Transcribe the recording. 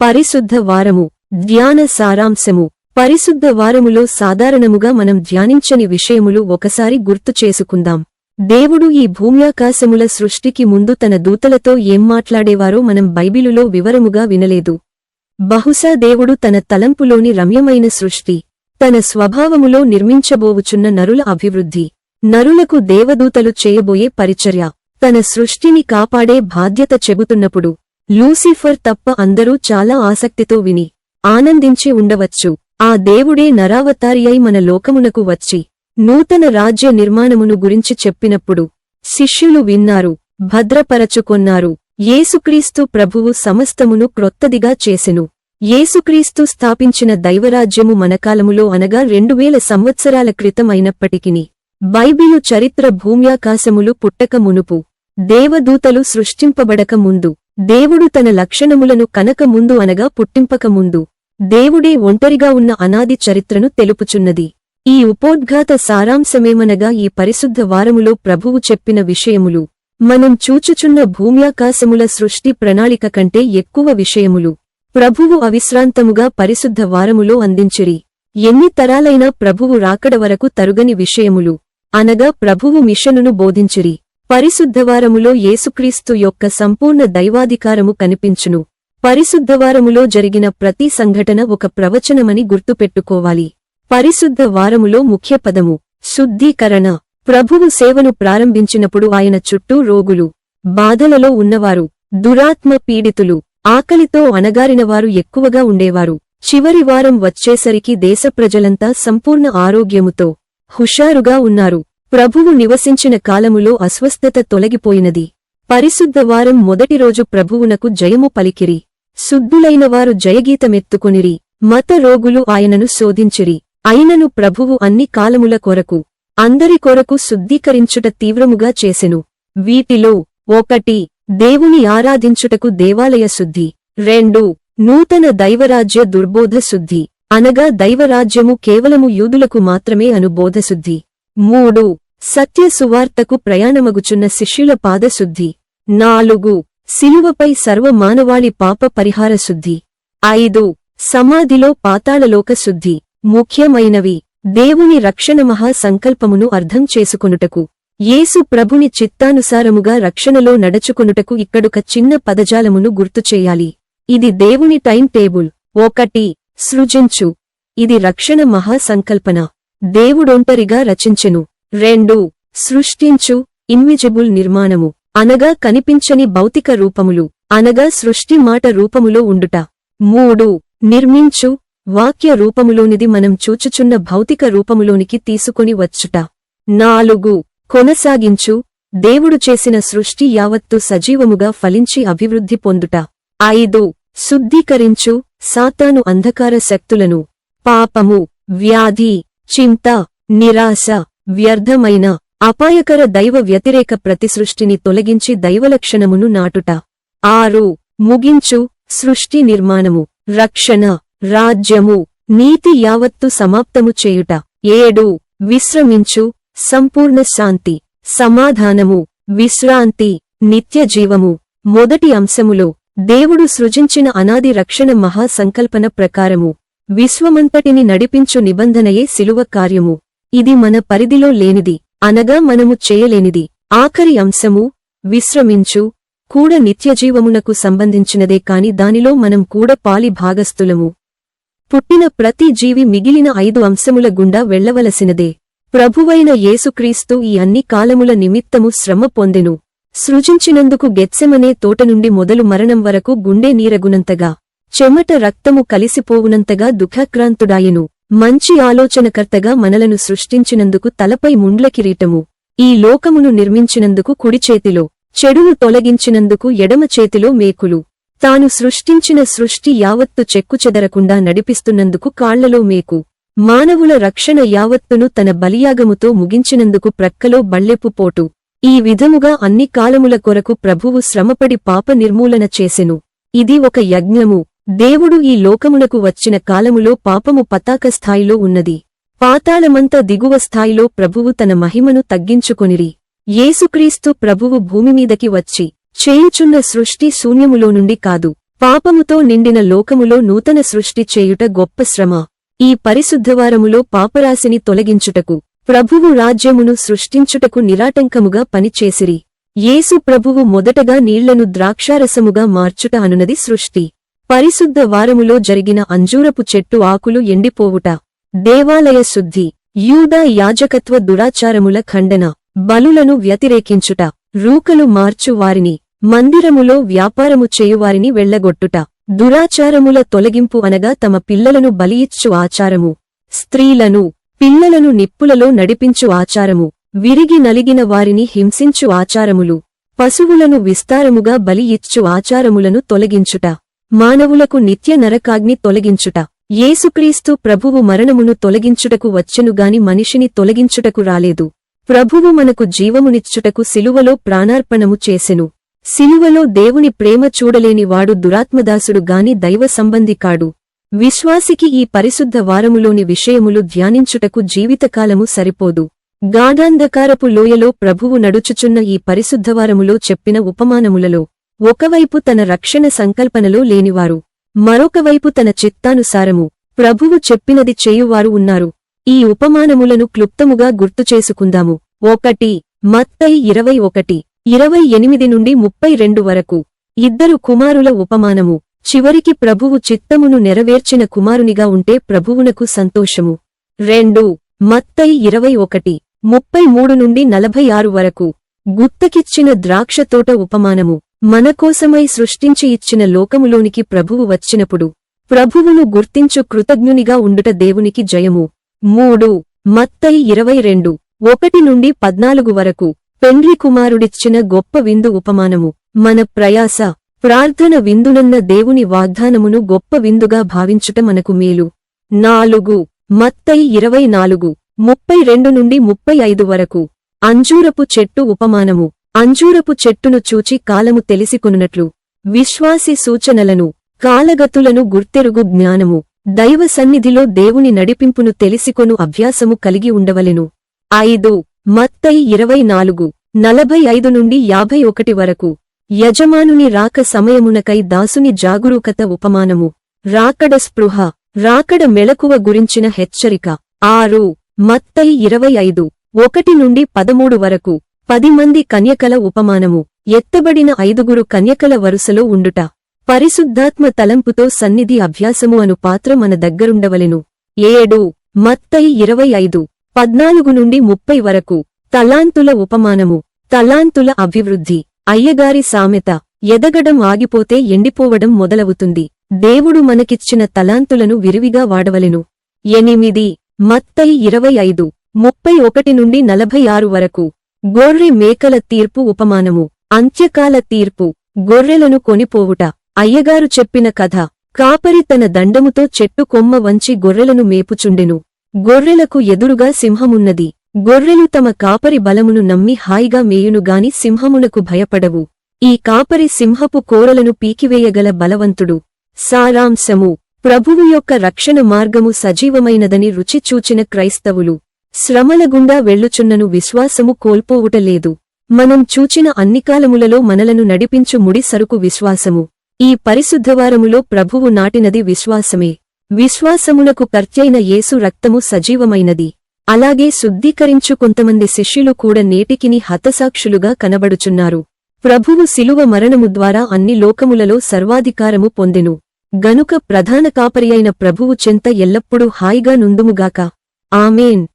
పరిశుద్ధ వారము ధ్యాన సారాంశము. పరిశుద్ధ వారములో సాధారణముగా మనం ధ్యానించని విషయములు ఒకసారి గుర్తు చేసుకుందాం. దేవుడు ఈ భూమ్యాకాశముల సృష్టికి ముందు తన దూతలతో ఏం మాట్లాడేవారో మనం బైబిలులో వివరముగా వినలేదు. బహుశా దేవుడు తన తలంపులోని రమ్యమైన సృష్టి తన స్వభావములో నిర్మించబోవుచున్న నరుల అభివృద్ధి నరులకు దేవదూతలు చేయబోయే పరిచర్య తన సృష్టిని కాపాడే బాధ్యత చెబుతున్నప్పుడు లూసిఫర్ తప్ప అందరూ చాలా ఆసక్తితో విని ఆనందించి ఉండవచ్చు. ఆ దేవుడే నరావతారి అయి మన లోకమునకు వచ్చి నూతన రాజ్య నిర్మాణమును గురించి చెప్పినప్పుడు శిష్యులు విన్నారు భద్రపరచుకొన్నారు. యేసుక్రీస్తు ప్రభువు సమస్తమును క్రొత్తదిగా చేసెను. యేసుక్రీస్తు స్థాపించిన దైవరాజ్యము మనకాలములో అనగా రెండువేల సంవత్సరాల క్రితం అయినప్పటికిని బైబిలు చరిత్ర భూమ్యాకాశములు పుట్టక మునుపు దేవదూతలు సృష్టింపబడక ముందు దేవుడు తన లక్షణములను కనక ముందు అనగా పుట్టింపక ముందు దేవుడే ఒంటరిగా ఉన్న అనాది చరిత్రను తెలుపుచున్నది. ఈ ఉపోద్ఘాత సారాంశమేమనగా ఈ పరిశుద్ధ వారములో ప్రభువు చెప్పిన విషయములు మనం చూచుచున్న భూమ్యాకాశముల సృష్టి ప్రణాళిక కంటే ఎక్కువ విషయములు ప్రభువు అవిశ్రాంతముగా పరిశుద్ధ వారములో అందించిరి. ఎన్ని తరాలైనా ప్రభువు రాకడ వరకు తరుగని విషయములు అనగా ప్రభువు మిషనును బోధించిరి. పరిశుద్ధవారములో యేసుక్రీస్తు యొక్క సంపూర్ణ దైవాధికారము కనిపించును. పరిశుద్ధవారములో జరిగిన ప్రతి సంఘటన ఒక ప్రవచనమని గుర్తుపెట్టుకోవాలి. పరిశుద్ధ వారములో ముఖ్య పదము శుద్ధీకరణ. ప్రభువు సేవను ప్రారంభించినప్పుడు ఆయన చుట్టూ రోగులు బాధలలో ఉన్నవారు దురాత్మ పీడితులు ఆకలితో అణగారినవారు ఎక్కువగా ఉండేవారు. చివరి వారం వచ్చేసరికి దేశ ప్రజలంతా సంపూర్ణ ఆరోగ్యముతో హుషారుగా ఉన్నారు. ప్రభువు నివసించిన కాలములో అస్వస్థత తొలగిపోయినది. పరిశుద్ధవారం మొదటిరోజు మొదటి రోజు ప్రభువునకు జయము పలికిరి. శుద్ధులైనవారు జయగీతమెత్తుకొనిరి. మత రోగులు ఆయనను శోధించిరి. అయినను ప్రభువు అన్ని కాలముల కొరకు అందరి కొరకు శుద్ధీకరించుట తీవ్రముగా చేసెను. వీటిలో ఒకటి దేవుని ఆరాధించుటకు దేవాలయ శుద్ధి. రెండు నూతన దైవరాజ్య దుర్బోధ శుద్ధి. అనగా దైవరాజ్యము కేవలము యూదులకు మాత్రమే అనుబోధశుద్ధి మూడు సత్య సువార్తకు ప్రయాణమగుచున్న శిష్యుల పాదశుద్ధి. నాలుగు. శిలువపై సర్వ మానవాళి పాప పరిహార శుద్ధి. ఐదు. సమాధిలో పాతాళలోక శుద్ధి. ముఖ్యమైనవి. దేవుని రక్షణ మహా సంకల్పమును అర్థం చేసుకొనుటకు. యేసు ప్రభుని చిత్తానుసారముగా రక్షణలో నడచుకొనుటకు ఇక్కడొక చిన్న పదజాలమును గుర్తుచేయాలి ఇది దేవుని టైం టేబుల్. ఒకటి. సృజించు. ఇది రక్షణ మహా సంకల్పన. దేవుడొంటరిగా రచించెను. రెండు సృష్టించు ఇన్విజిబుల్ నిర్మాణము. అనగా కనిపించని భౌతిక రూపములు అనగా సృష్టి మాట రూపములో ఉండుట. మూడు నిర్మించు వాక్య రూపములోనిది మనం చూచుచున్న భౌతిక రూపములోనికి తీసుకొని వచ్చుట. నాలుగు కొనసాగించు దేవుడు చేసిన సృష్టి యావత్తు సజీవముగా ఫలించి అభివృద్ధి పొందుట. ఐదు శుద్ధీకరించు సాతాను అంధకార శక్తులను. పాపము వ్యాధి చింత నిరాశ వ్యర్థమైన అపాయకర దైవ వ్యతిరేక ప్రతిసృష్టిని తొలగించి దైవలక్షణమును నాటుట. ఆరు ముగించు సృష్టి నిర్మాణము రక్షణ రాజ్యము నీతి యావత్తు సమాప్తము చేయుట. ఏడు విశ్రమించు సంపూర్ణ శాంతి సమాధానము విశ్రాంతి నిత్య జీవము మొదటి అంశములో దేవుడు సృజించిన అనాది రక్షణ మహా సంకల్పన ప్రకారము విశ్వమంతటిని నడిపించు నిబంధనయే శిలువ కార్యము. ఇది మన పరిధిలో లేనిది అనగా మనము చేయలేనిది. ఆఖరి అంశము విశ్రమించు. కూడా నిత్యజీవమునకు సంబంధించినదే కాని దానిలో మనం కూడా పాలి భాగస్థులము. పుట్టిన ప్రతి జీవి మిగిలిన ఐదు అంశముల గుండా వెళ్ళవలసినదే ప్రభువైన యేసుక్రీస్తు ఈ అన్ని కాలముల నిమిత్తము శ్రమ పొందెను. సృజించినందుకు గెత్సెమనే తోట నుండి మొదలు మరణం వరకు గుండె నీరగునంతగా చెమట రక్తము కలిసిపోవునంతగా దుఃఖక్రాంతుడాయెను. మంచి ఆలోచనకర్తగా మనలను సృష్టించినందుకు తలపై ముండ్ల కిరీటము. ఈ లోకమును నిర్మించినందుకు కుడి చేతిలో చెడును తొలగించినందుకు ఎడమ చేతిలో మేకులు. తాను సృష్టించిన సృష్టి యావత్తు చెక్కుచెదరకుండా నడిపిస్తున్నందుకు కాళ్ళలో మేకు. మానవుల రక్షణ యావత్తును తన బలియాగముతో ముగించినందుకు ప్రక్కలో బళ్ళెపు పోటు. ఈ విధముగా అన్ని కాలముల కొరకు ప్రభువు శ్రమపడి పాప నిర్మూలన చేసెను. ఇది ఒక యజ్ఞము. దేవుడు ఈ లోకమునకు వచ్చిన కాలములో పాపము పతాక స్థాయిలో ఉన్నది. పాతాళమంత దిగువ స్థాయిలో ప్రభువు తన మహిమను తగ్గించుకొనిరి. యేసుక్రీస్తు ప్రభువు భూమిమీదకి వచ్చి చేయుచున్న సృష్టి శూన్యములో నుండి కాదు పాపముతో నిండిన లోకములో నూతన సృష్టి చేయుట గొప్ప శ్రమ. ఈ పరిశుద్ధవారములో పాపరాశిని తొలగించుటకు ప్రభువు రాజ్యమును సృష్టించుటకు నిరాటంకముగా పనిచేసిరి. యేసు ప్రభువు మొదటగా నీళ్ళను ద్రాక్షారసముగా మార్చుట అనునది సృష్టి. పరిశుద్ధ వారములో జరిగిన అంజూరపు చెట్టు ఆకులు ఎండిపోవుట. దేవాలయ శుద్ధి యూదా యాజకత్వ దురాచారముల ఖండన బలులను వ్యతిరేకించుట రూకలు మార్చు వారిని మందిరములో వ్యాపారము చేయువారిని వెళ్ళగొట్టుట దురాచారముల తొలగింపు అనగా తమ పిల్లలను బలియిచ్చు ఆచారము. స్త్రీలను పిల్లలను నిప్పులలో నడిపించు ఆచారము. విరిగి నలిగిన వారిని హింసించు ఆచారములు. పశువులను విస్తారముగా బలి ఇచ్చు ఆచారములను తొలగించుట. మానవులకు నిత్య నరకాగ్ని తొలగించుట. యేసుక్రీస్తు ప్రభువు మరణమును తొలగించుటకు వచ్చెనుగాని మనిషిని తొలగించుటకు రాలేదు. ప్రభువు మనకు జీవమునిచ్చుటకు సిలువలో ప్రాణార్పణము చేసెను. సిలువలో దేవుని ప్రేమ చూడలేని వాడు దురాత్మదాసుడు గాని దైవ సంబంధి కాడు. విశ్వాసికి ఈ పరిశుద్ధ వారములోని విషయములు ధ్యానించుటకు జీవితకాలము సరిపోదు. గాఢాంధకారపు లోయలో ప్రభువు నడుచుచున్న ఈ పరిశుద్ధవారములో చెప్పిన ఉపమానములలో ఒకవైపు తన రక్షణ సంకల్పనలో లేనివారు మరొకవైపు తన చిత్తానుసారము ప్రభువు చెప్పినది చేయువారు ఉన్నారు. ఈ ఉపమానములను క్లుప్తముగా గుర్తుచేసుకుందాము ఒకటి మత్తయి ఇరవై ఒకటి ఇరవై ఎనిమిది నుండి ముప్పై రెండు వరకు. ఇద్దరు కుమారుల ఉపమానము. చివరికి ప్రభువు చిత్తమును నెరవేర్చిన కుమారునిగా ఉంటే ప్రభువునకు సంతోషము. రెండు మత్తయి ఇరవై ఒకటి ముప్పై మూడు నుండి నలభై ఆరు వరకు. గుత్తకిచ్చిన ద్రాక్షతోట ఉపమానము. మనకోసమై సృష్టించి ఇచ్చిన లోకములోనికి ప్రభువు వచ్చినప్పుడు ప్రభువును గుర్తించు కృతజ్ఞునిగా ఉండుట దేవునికి జయము. మూడు మత్తయి ఇరవై రెండు ఒకటి నుండి పద్నాలుగు వరకు పెండ్లి కుమారుడిచ్చిన గొప్ప విందు ఉపమానము. మన ప్రయాస ప్రార్థన విందునన్న దేవుని వాగ్దానమును గొప్ప విందుగా భావించుట మనకు మేలు. నాలుగు మత్తయి ఇరవై నాలుగు ముప్పై రెండు నుండి ముప్పై ఐదు వరకు అంజూరపు చెట్టు ఉపమానము. అంజూరపు చెట్టును చూచి కాలము తెలిసికొనున్నట్లు విశ్వాసి సూచనలను కాలగతులను గుర్తెరుగు జ్ఞానము దైవ సన్నిధిలో దేవుని నడిపింపును తెలిసికొను అభ్యాసము కలిగి ఉండవలెను. ఐదు మత్తయి ఇరవై నాలుగు నలభై ఐదు నుండి యాభై ఒకటి వరకు యజమానుని రాక సమయమునకై దాసుని జాగరూకత ఉపమానము రాకడ స్పృహ రాకడ మెళకువ గురించిన హెచ్చరిక. ఆరు మత్తయి ఇరవై ఐదు ఒకటి నుండి పదమూడు వరకు పది మంది కన్యకల ఉపమానము. ఎత్తబడిన ఐదుగురు కన్యకల వరుసలో ఉండుట. పరిశుద్ధాత్మ తలంపుతో సన్నిధి అభ్యాసము అను పాత్ర మన దగ్గరుండవలెను. ఏడు మత్తయి ఇరవై ఐదు పద్నాలుగు నుండి ముప్పై వరకు. తలాంతుల ఉపమానము. తలాంతుల అభివృద్ధి. అయ్యగారి సామెత. ఎదగడం ఆగిపోతే ఎండిపోవడం మొదలవుతుంది. దేవుడు మనకిచ్చిన తలాంతులను విరివిగా వాడవలెను. ఎనిమిది మత్తయి ఇరవై ఐదు ముప్పై ఒకటి నుండి నలభై ఆరు వరకు. గొర్రె మేకల తీర్పు ఉపమానము. అంత్యకాల తీర్పు. గొర్రెలను కొనిపోవుట. అయ్యగారు చెప్పిన కథ. కాపరి తన దండముతో చెట్టు కొమ్మ వంచి గొర్రెలను మేపుచుండెను. గొర్రెలకు ఎదురుగా సింహమున్నది. గొర్రెలు తమ కాపరి బలమును నమ్మి హాయిగా మేయునుగాని సింహమునకు భయపడవు. ఈ కాపరి సింహపు కోరలను పీకివేయగల బలవంతుడు. సారాంశము. ప్రభువు యొక్క రక్షణ మార్గము సజీవమైనదని రుచి చూచిన క్రైస్తవులు. శ్రమల గుండా వెళ్ళుచున్నను విశ్వాసము కోల్పోవుటలేదు. మనం చూచిన అన్ని కాలములలో మనలను నడిపించు ముడి సరుకు విశ్వాసము. ఈ పరిశుద్ధవారములో ప్రభువు నాటినది విశ్వాసమే. విశ్వాసమునకు కర్త్యైన యేసు రక్తము సజీవమైనది. అలాగే శుద్ధీకరించు కొంతమంది శిష్యులు కూడా నేటికిని హతసాక్షులుగా కనబడుచున్నారు. ప్రభువు శిలువ మరణము ద్వారా అన్ని లోకములలో సర్వాధికారము పొందెను. గనుక ప్రధాన కాపరియైన ప్రభువు చెంత ఎల్లప్పుడూ హాయిగా నుందుముగాక ఆమెన్.